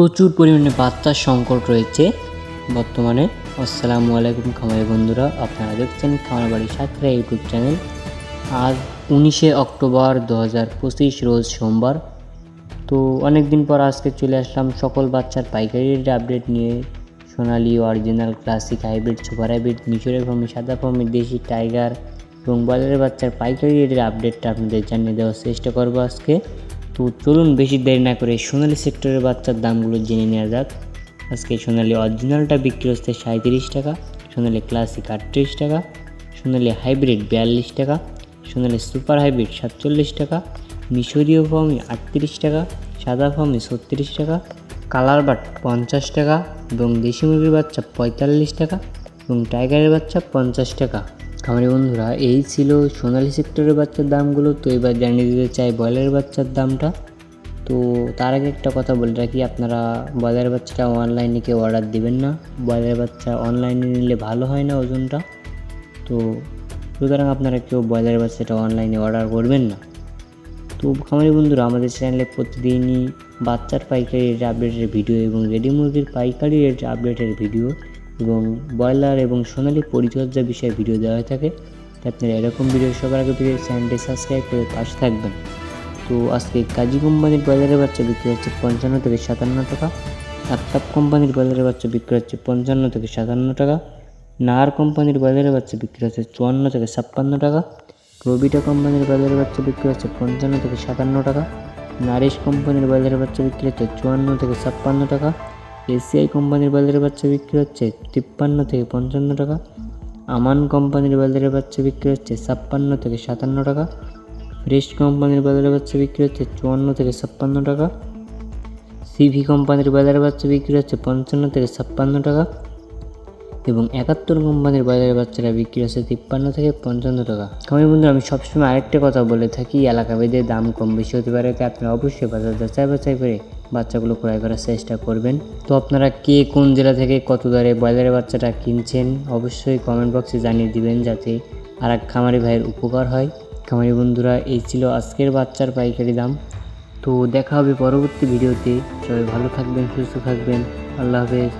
প্রচুর পরিমাণে বাচ্চার সংকট রয়েছে বর্তমানে। আসসালামু আলাইকুম খামারি বন্ধুরা, আপনারা দেখছেন খামার বাড়ি সাতরা ইউটিউব চ্যানেল। আজ উনিশে অক্টোবর দু হাজার পঁচিশ রোজ সোমবার। তো অনেক দিন পর আজকে চলে আসলাম সকল বাচ্চার পাইকারি আপডেট নিয়ে। Sonali original classic hybrid super hybrid মিশরের ফর্মি সাদা ফর্মি দেশি টাইগার এবং বাজারের বাচ্চার পাইকারি রেটের আপডেটটা আপনাদের জানিয়ে দেওয়ার চেষ্টা করব আজকে। তো চলুন বেশি দেরি না করে সোনালি সেক্টরের বাচ্চার দামগুলো জেনে নেওয়া যাক। আজকে সোনালি অরিজিনালটা বিক্রি হচ্ছে সাঁত্রিশ টাকা, সোনালি ক্লাসিক আটত্রিশ টাকা, সোনালি হাইব্রিড বিয়াল্লিশ টাকা, সোনালি সুপার হাইব্রিড সাতচল্লিশ টাকা, মিশরীয় ফর্মি আটত্রিশ টাকা, সাদা ফর্মি ছত্রিশ টাকা কালার বাট পঞ্চাশ টাকা এবং দেশি মুরগির বাচ্চা পঁয়তাল্লিশ টাকা এবং টাইগারের বাচ্চা পঞ্চাশ টাকা। খামারি বন্ধুরা, এই ছিল সোনালি সেক্টরের বাচ্চার দামগুলো। তো এবার জানিয়ে দিতে চাই ব্রয়লারের বাচ্চার দামটা। তো তার আগে একটা কথা বলে রাখি, আপনারা ব্রয়লার বাচ্চাটা অনলাইনে কেউ অর্ডার দিবেন না। ব্রয়লার বাচ্চা অনলাইনে নিলে ভালো হয় না ওজনটা। তো সুতরাং আপনারা কেউ ব্রয়লার বাচ্চাটা অনলাইনে অর্ডার করবেন না। তো খামারি বন্ধুরা, আমাদের চ্যানেলে প্রতিদিনই বাচ্চার পাইকারি রেট আপডেটের ভিডিও এবং রেডি মুরগির পাইকারি রেট আপডেটের ভিডিও এবং ব্রয়লার এবং সোনালি পরিচর্যা বিষয়ে ভিডিও দেওয়া হয়ে থাকে, তাই আপনারা এরকম ভিডিও সবার আগে পেয়ে চ্যানেলটি সাবস্ক্রাইব করে পাশে থাকবেন। তো আজকে কাজী কোম্পানির বাজারের বাচ্চা বিক্রি হচ্ছে পঞ্চান্ন থেকে সাতান্ন টাকা, আফতাব কোম্পানির বাজারের বাচ্চা বিক্রি হচ্ছে পঞ্চান্ন থেকে সাতান্ন টাকা, নাহার কোম্পানির বাজারের বাচ্চা বিক্রি হচ্ছে চুয়ান্ন থেকে ছাপ্পান্ন টাকা, রবিটা কোম্পানির বাজারের বাচ্চা বিক্রি হচ্ছে পঞ্চান্ন থেকে সাতান্ন টাকা, নারিশ কোম্পানির বাজারের বাচ্চা বিক্রি হচ্ছে চুয়ান্ন থেকে ছাপ্পান্ন টাকা এসিআই কোম্পানির বাজারের বাচ্চা বিক্রি হচ্ছে তিপ্পান্ন থেকে পঞ্চান্ন টাকা। আমান কোম্পানির বাজারের বাচ্চা বিক্রি হচ্ছে ছাপ্পান্ন থেকে সাতান্ন টাকা। ফ্রেশ কোম্পানির বাজারে বাচ্চা বিক্রি হচ্ছে চুয়ান্ন থেকে ছাপ্পান্ন টাকা। সিভি কোম্পানির বাজারে বাচ্চা বিক্রি হচ্ছে পঞ্চান্ন থেকে ছাপ্পান্ন টাকা। এবং একাত্তর কোম্পানির বাজারে বাচ্চারা বিক্রি হচ্ছে তিপ্পান্ন থেকে পঞ্চান্ন টাকা। আমি বন্ধু, আমি সবসময় আরেকটা কথা বলে থাকি এলাকা ভেদে দাম কম বেশি হতে পারে, তাই আপনারা অবশ্যই বাজার যাচাই বাছাই করে বাচ্চাগুলো ক্রয় করার চেষ্টা করবেন। তো আপনারা কে কোন জেলা থেকে কত দরে ব্রয়লারের বাচ্চাটা কিনছেন, অবশ্যই কমেন্ট বক্সে জানিয়ে দিবেন যাতে আর এক খামারি ভাইয়ের উপকার হয়। খামারি বন্ধুরা, এই ছিল আজকের বাচ্চার পাইকারি দাম। তো দেখা হবে পরবর্তী ভিডিওতে। সবাই ভালো থাকবেন, সুস্থ থাকবেন। আল্লাহ হাফেজ।